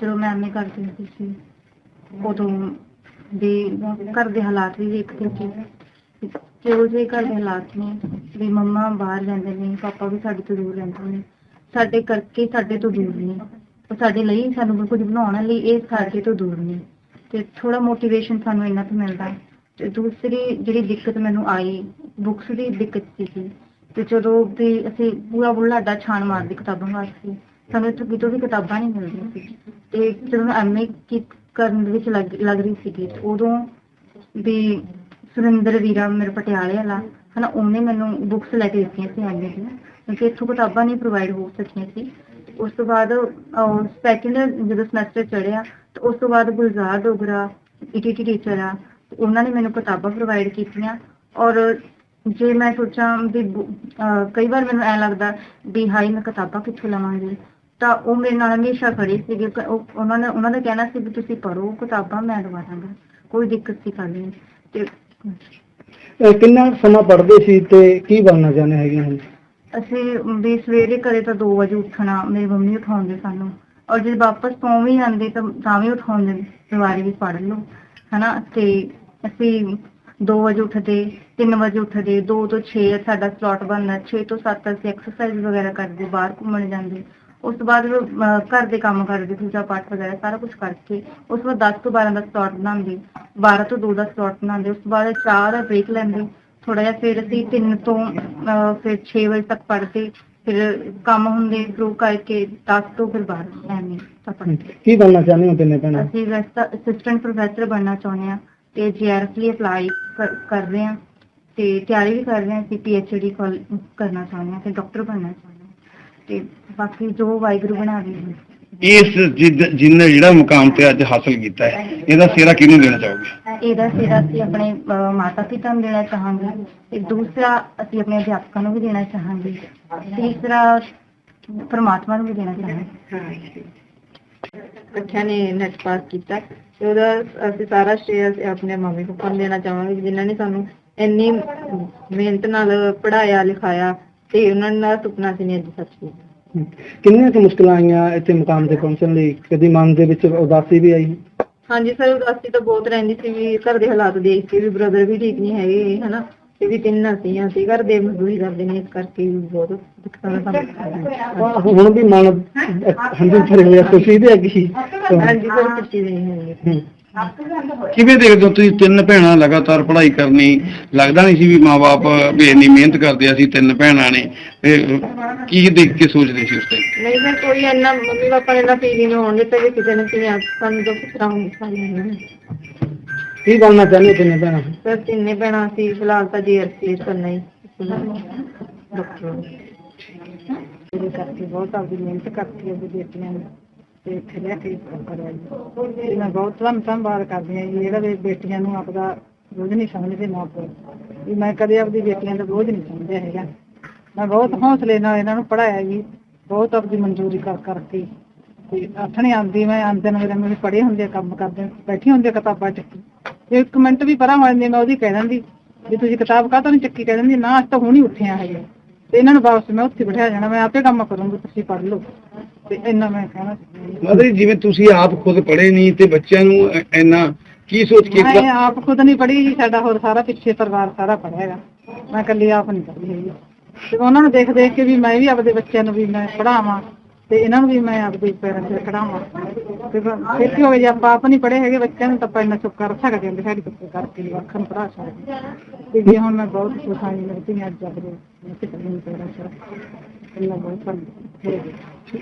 ਜਦੋਂ ਮੈਂ ਐਮਏ ਕਰਦੀ ਹੁੰਦੀ ਸੀ ਉਦੋਂ ਵੀ ਘਰ ਦੇ ਹਾਲਾਤ ਵੀ ਵੇਖਦੇ ਸੀ। ਜਿਹੋ ਜਿਹੇ ਘਰ ਦੇ ਹਾਲਾਤ ਨੇ, ਵੀ ਮੰਮਾ ਬਾਹਰ ਰਹਿੰਦੇ ਨੇ, ਪਾਪਾ ਵੀ ਸਾਡੇ ਤੋਂ ਦੂਰ ਰਹਿੰਦੇ ਨੇ, ਸਾਡੇ ਕਰਕੇ ਸਾਡੇ ਤੋਂ ਦੂਰ ਨੇ, ਉਹ ਸਾਡੇ ਲਈ ਸਾਨੂੰ ਕੁਝ ਬਣਾਉਣ ਲਈ ਇਹ ਸਾਡੇ ਤੋਂ ਦੂਰ ਨੇ। ਤੇ ਥੋੜਾ ਮੋਟੀਵੇਸ਼ਨ ਸਾਨੂੰ ਇਹਨਾਂ ਤੋਂ ਮਿਲਦਾ। ਤੇ ਦੂਸਰੀ ਜਿਹੜੀ ਦਿੱਕਤ ਮੈਨੂੰ ਆਈ ਬੁੱਕਸ ਦੀ ਦਿੱਕਤ ਸੀ ਤੇ ਜਦੋਂ ਵੀ ਅਸੀਂ ਪੂਰਾ ਬੁੱਲਾਡਾ ਛਾਣ ਮਾਰਦੇ ਕਿਤਾਬਾਂ ਵਾਸਤੇ ਸਾਨੂੰ ਇੱਥੋਂ ਕਿਤੋਂ ਵੀ ਕਿਤਾਬਾਂ ਨਹੀਂ ਮਿਲਦੀਆਂ ਸੀ। ਤੇ ਜਦੋਂ ਐਮਏ ਕਰਨ ਦੇ ਵਿੱਚ ਲੱਗ ਰਹੀ ਸੀਗੀ ਉਦੋਂ ਵੀ ਸੁਰਿੰਦਰ ਵੀਰਾ ਮੇਰੇ ਪਟਿਆਲੇ ਵਾਲਾ, ਹਨਾ, ਉਹਨੇ ਮੈਨੂੰ ਬੁੱਕਸ ਲੈ ਕੇ ਦਿੱਤੀਆਂ ਸੀ ਐਮਏ ਦੀਆਂ। ਕਿਉਂਕਿ ਇੱਥੋਂ ਕਿਤਾਬਾਂ ਨਹੀਂ ਪ੍ਰੋਵਾਈਡ ਹੋ ਸਕੀਆਂ ਸੀ। ਉਸ ਤੋਂ ਬਾਅਦ ਸੈਕਿੰਡ ਜਦੋਂ ਸਮੈਸਟਰ ਚੜਿਆ ਤੇ ਉਸ ਤੋਂ ਬਾਅਦ ਗੁਲਜ਼ਾਰ ਡੋਗਰਾ ਈਟੀਟੀ ਟੀਚਰ ਆ ਉਹਨਾਂ ਨੇ ਮੈਨੂੰ ਕਿਤਾਬਾਂ ਪ੍ਰੋਵਾਈਡ ਕੀਤੀਆਂ। ਔਰ ਜੇ ਮੈਂ ਸੋਚਾਂ ਵੀ ਕਈ ਵਾਰ ਮੈਨੂੰ ਐ ਲੱਗਦਾ ਵੀ ਹਾਈ ਮੈਂ ਕਿਤਾਬਾਂ ਕਿੱਥੋਂ ਲਵਾਂਗੀ? ਤਾਂ ਉਹ ਮੇਰੇ ਨਾਲ ਹਮੇਸ਼ਾ ਖੜੇ ਸੀਗੇ। ਉਹ- ਉਹਨਾਂ ਨੇ ਉਹਨਾਂ ਦਾ ਕਹਿਣਾ ਸੀ ਵੀ ਤੁਸੀਂ ਪੜ੍ਹੋ ਕਿਤਾਬਾਂ ਮੈਂ ਦਵਾ ਦਾਂਗਾ। ਕੋਈ ਦਿੱਕਤ ਨਹੀਂ। ਤੇ ਅਹ ਕਿੰਨਾ ਸਮਾਂ ਪੜ੍ਹਦੇ ਸੀ ਤੇ ਕੀ ਬਣਨਾ ਚਾਹੁੰਦੇ ਹੈਗੇ ਹੁਣ? ਅਸੀਂ ਵੀ ਸਵੇਰੇ ਕਦੇ ਤਾਂ 2 ਵਜੇ ਉੱਠਣਾ ਮੇਰੀ ਮੰਮੀ ਉਠਾਉਂਦੇ ਸਾਨੂੰ। ਔਰ ਜੇ ਵਾਪਸ ਸੌਂ ਵੀ ਜਾਂਦੇ ਤਾਂ ਤਾਂ ਵੀ ਉਠਾਉਂਦੇ ਦੁਬਾਰੇ ਵੀ ਪੜ੍ਹ ਲਓ ਹਨਾ? ਤੇ ਅਸੀਂ 2 ਵਜੇ ਉੱਠਦੇ 3 ਵਜੇ ਉੱਠਦੇ 2 ਤੋਂ 6 ਸਾਡਾ ਸਲੋਟ ਬਣਦਾ 6 ਤੋਂ 7 ਅਸੀਂ ਐਕਸਰਸਾਈਜ਼ ਵਗੈਰਾ ਕਰਦੇ ਬਾਹਰ ਘੁੰਮਣ ਜਾਂਦੇ। ਉਸ ਤੋਂ ਬਾਅਦ ਘਰ ਦੇ ਕੰਮ ਕਰਦੇ ਪੂਜਾ ਪਾਠ ਵਗੈਰਾ ਸਾਰਾ ਕੁਝ ਕਰਕੇ ਉਸ ਤੋਂ ਬਾਅਦ 10 ਤੋਂ 12 ਦਾ ਸਲੋਟ ਬਣਾਉਂਦੇ 12 ਤੋਂ 2 ਦਾ ਸਲੋਟ ਬਣਾਉਂਦੇ ਉਸ ਤੋਂ ਬਾਅਦ 4 ਦਾ ਬ੍ਰੇਕ ਲੈਂਦੇ ਥੋੜਾ ਜਿਹਾ ਫਿਰ ਅਸੀਂ 3 ਤੋਂ ਫਿਰ 6 ਵਜੇ ਤੱਕ ਪੜ੍ਹਦੇ ਫਿਰ ਕੰਮ ਹੁੰਦੇ ਸ਼ੁਰੂ ਕਰਕੇ 10 ਤੋਂ ਫਿਰ 12 ਐਵੇਂ ਤਾਂ ਪੜ੍ਹਦੇ। ਕੀ ਬਣਨਾ ਚਾਹੁੰਦੇ ਹੋ ਤਿੰਨੇ ਭੈਣਾਂ? ਅਸੀਂ ਵੈਸੇ ਤਾਂ ਅਸਿਸਟੈਂਟ ਪ੍ਰੋਫੈਸਰ ਬਣਨਾ ਚਾਹੁੰਦੇ ਹਾਂ ਤੇ ਜੀਆਰਐਫ ਲਈ ਅਪਲਾਈ ਕਰ ਰਹੇ ਹਾਂ ਤੇ ਤਿਆਰੀ ਵੀ ਕਰ ਰਹੇ ਹਾਂ ਅਸੀਂ ਪੀਐਚਡੀ ਕਰਨਾ ਚਾਹੁੰਦੇ ਹਾਂ ਤੇ ਡਾਕਟਰ ਬਣਨਾ ਚਾਹੁੰਦੇ ਤੇ ਬਾਕੀ ਜੋ ਵਾਹਿਗੁਰੂ ਬਣਾਵੇ ਇਸ ਜਿਦ- ਜਿਹਨੇ ਜਿਹੜਾ ਮੁਕਾਮ ਤੇ ਅੱਜ ਹਾਸਲ ਕੀਤਾ ਹੈ ਇਹਦਾ ਸਿਹਰਾ ਕਿਹਨੂੰ ਦੇਣਾ ਚਾਹੋਗੇ? ਇਹਦਾ ਸਿਰਾ ਅਸੀਂ ਆਪਣੇ ਮਾਤਾ ਪਿਤਾ ਨੂੰ ਦੇਣਾ ਚਾਹਾਂਗੇ ਤੇ ਦੂਸਰਾ ਅਸੀਂ ਆਪਣੇ ਅਧਿਆਪਕਾਂ ਨੂੰ ਵੀ ਦੇਣਾ ਚਾਹਾਂਗੇ ਤੀਸਰਾ ਪਰਮਾਤਮਾ ਨੂੰ ਵੀ ਦੇਣਾ ਚਾਹਾਂਗੇ। ਬੱਚਿਆਂ ਨੇ ਨੈਟ ਪਾਸ ਕੀਤਾ। ਤੇ ਉਹਦਾ ਅਸੀਂ ਸਾਰਾ ਸ਼ੇਅਰ ਆਪਣੇ ਮੰਮੀ ਪਾਪਾ ਨੂੰ ਦੇਣਾ ਚਾਹਾਂਗੇ ਜਿਨ੍ਹਾਂ ਨੇ ਸਾਨੂੰ ਇੰਨੀ ਮਿਹਨਤ ਨਾਲ ਪੜਾਇਆ ਲਿਖਾਇਆ ਤੇ ਉਹਨਾਂ ਦਾ ਸੁਪਨਾ ਸੀ ਨਹੀਂ ਅੱਜ ਸੱਚ ਕੀਤਾ। ਕਿੰਨੀਆਂ ਕੁ ਮੁਸ਼ਕਲਾਂ ਆਈਆਂ ਇੱਥੇ ਮੁਕਾਮ ਤੇ ਪਹੁੰਚਣ ਲਈ? ਕਦੀ ਮਨ ਦੇ ਵਿੱਚ ਉਦਾਸੀ ਵੀ ਆਈ? ਹਾਂਜੀ, ਸਰ, ਉਦਾਸੀ ਤਾਂ ਬਹੁਤ ਰਹਿੰਦੀ ਸੀ ਵੀ ਘਰ ਦੇ ਹਾਲਾਤ ਦੇਖ ਕੇ ਵੀ ਬ੍ਰਦਰ ਵੀ ਠੀਕ ਨਹੀਂ ਹੈਗੇ, ਹਨਾ? ਤੇ ਵੀ ਤਿੰਨ ਅਸੀਂ ਅਸੀਂ ਘਰ ਦੇ ਮਜ਼ਦੂਰੀ ਕਰਦੇ ਨੇ ਇਸ ਕਰਕੇ ਵੀ ਬਹੁਤ ਦਿੱਕਤਾਂ ਦਾ ਸਾਹਮਣਾ ਆਹ, ਹੁਣ ਵੀ ਮਨ ਹੰਝੂ ਭਰੇ ਹੋਏ ਆ, ਖੁਸ਼ੀ ਦੇ ਅੱਗੇ ਹੀ ਹਾਂਜੀ ਸਰ ਸੱਚੀ ਨਹੀਂ ਹੈਗੀ ਹਮ, ਕਿਵੇਂ ਦੇਖਦੇ ਹੋ ਤੁਸੀਂ ਤਿੰਨ ਭੈਣਾਂ ਲਗਾਤਾਰ ਪੜ੍ਹਾਈ ਕਰਨੀ? ਲੱਗਦਾ ਨਹੀਂ ਸੀ ਵੀ ਮਾਪੇ ਵੀ ਇੰਨੀ ਮਿਹਨਤ ਕਰਦੇ ਅਸੀਂ ਤਿੰਨ ਭੈਣਾਂ ਨੇ। ਇਹ ਕੀ ਦੇਖ ਕੇ ਸੋਚਦੇ ਸੀ ਉਸ ਟਾਈਮ ਨਹੀਂ ਸਰ ਕੋਈ ਇੰਨਾ ਮੰਮੀ ਪਾਪਾ ਨੇ ਨਾ ਨਹੀਂ ਹੋਣ ਦਿੱਤਾ ਵੀ ਕਿਸੇ ਨੇ ਕਿਵੇਂ ਸਾਨੂੰ ਦੁੱਖ ਕਰਾਉਂਗੇ ਸਾਨੂੰ ਕੀ ਬਣਨਾ ਚਾਹੁੰਦੇ ਹੋ ਤਿੰਨੇ ਭੈਣਾਂ? ਸਰ ਤਿੰਨੇ ਭੈਣਾਂ ਸੀ ਫਿਲਹਾਲ ਤਾਂ ਜੀਆਰਸੀ ਕਰਨਾ ਹੀ। ਡਾਕਟਰ। ਇਹਦੇ ਕਰਕੇ ਬਹੁਤ ਆਪਦੀ ਮਿਹਨਤ ਕਰਤੀ ਆਪਦੀ ਬੇਟੀਆਂ ਨੇ ਤੇ ਇੱਥੇ ਲੈ ਕੇ ਕਰਿਆ ਜੀ। ਤੇ ਮੈਂ ਬਹੁਤ ਧੰਨ ਧੰਨਵਾਦ ਕਰਦੀ ਹਾਂ ਜੀ ਜਿਹੜਾ ਵੀ ਬੇਟੀਆਂ ਨੂੰ ਆਪਦਾ ਬੋਝ ਨਹੀਂ ਸਮਝਦੇ ਮਾਂ ਪਿਓ। ਵੀ ਮੈਂ ਕਦੇ ਆਪਦੀ ਬੇਟੀਆਂ ਦਾ ਬੋਝ ਨਹੀਂ ਸਮਝਿਆ ਹੈਗਾ। ਮੈਂ ਬਹੁਤ ਹੌਸਲੇ ਨਾਲ ਇਹਨਾਂ ਨੂੰ ਪੜਾਇਆ ਜੀ ਬਹੁਤ ਆਪਦੀ ਮਨਜ਼ੂਰੀ ਕਰ ਕਰਕੇ ਤੇ ਆਥਣੇ ਆਂਦੀ ਮੈਂ ਆਂਦੇ ਨੂੰ ਮੇਰੇ ਮੇਰੇ ਪੜੇ ਹੁੰਦੇ ਕੰਮ ਕਰਦੇ ਬੈਠੀ ਹੁੰਦੀ ਕਿਤਾਬਾਂ ਇੱਕ ਮਿੰਟ ਵੀ ਪਰਾਂ ਹੋ ਜਾਂਦੀ ਮੈਂ ਉਹਦੀ ਕਹਿ ਦਿੰਦੀ ਵੀ ਤੁਸੀਂ ਕਿਤਾਬ ਕਾਹਤੋਂ ਨਹੀਂ ਚੱਕੀ ਕਹਿ ਦਿੰਦੀ ਨਾ ਅੱਜ ਤਾਂ ਹੁਣ ਉੱਠਿਆ ਹੈਗੇ ਤੇ ਇਹਨਾਂ ਨੂੰ ਵਾਪਸ ਮੈਂ ਉੱਥੇ ਬਿਠਾ ਜਾਣਾ ਮੈਂ ਆਪੇ ਕੰਮ ਕਰੂੰਗੀ ਤੁਸੀਂ ਪੜ੍ਹ ਲਓ। ਤੇ ਇੰਨਾ ਮੈਂ ਕਹਿਣਾ ਮਦਰ ਜਿਵੇਂ ਤੁਸੀਂ ਆਪ ਖੁਦ ਪੜ੍ਹੇ ਨਹੀਂ ਤੇ ਬੱਚਿਆਂ ਨੂੰ ਇੰਨਾ ਕੀ ਸੋਚ ਕੇ ਮੈਂ ਆਪ ਖੁਦ ਨਹੀਂ ਪੜ੍ਹੀ ਜੀ ਸਾਡਾ ਹੋਰ ਸਾਰਾ ਪਿੱਛੇ ਪਰਿਵਾਰ ਸਾਰਾ ਪੜ੍ਹਿਆ ਹੈਗਾ। ਮੈਂ ਇਕੱਲੀ ਆਪ ਨਹੀਂ ਪੜ੍ਹੀ ਹੈਗੀ। ਤੇ ਉਹਨਾਂ ਨੂੰ ਦੇਖ ਦੇਖ ਕੇ ਵੀ ਮੈਂ ਵੀ ਆਪਦੇ ਬੱਚਿਆਂ ਨੂੰ ਵੀ ਮੈਂ ਪੜ੍ਹਾਵਾਂ। ਤੇ ਇਹਨਾਂ ਨੂੰ ਵੀ ਮੈਂ ਆਪਦੇ ਪੈਰਾਂ ਤੇ ਖੜਾਵਾਂ। ਤੇ ਫਿਰ ਕੀ ਹੋਵੇ ਜੇ ਆਪਾਂ ਆਪ ਨਹੀਂ ਪੜੇ ਹੈਗੇ, ਬੱਚਿਆਂ ਨੂੰ ਤਾਂ ਆਪਾਂ ਇੰਨਾ ਚੁੱਪ ਕਰ ਸਕਦੇ ਹਾਂ ਦਿਹਾੜੀ ਤੋਂ ਕਰਕੇ ਵੀ ਅੱਖਾਂ ਨੂੰ ਪੜ੍ਹਾ ਸਕਦੇ ਤੇ ਜੇ ਹੁਣ ਮੈਂ ਬਹੁਤ ਖੁਸ਼ ਹਾਂ ਜੀ ਮੇਰੀ ਅੱਜ ਆਪਣੇ ਮੈਂ ਕਿਤੇ ਨਹੀਂ ਪੜ੍ਹਾ ਸਕਦਾ ਬਹੁਤ ਧੰਨਵਾਦ।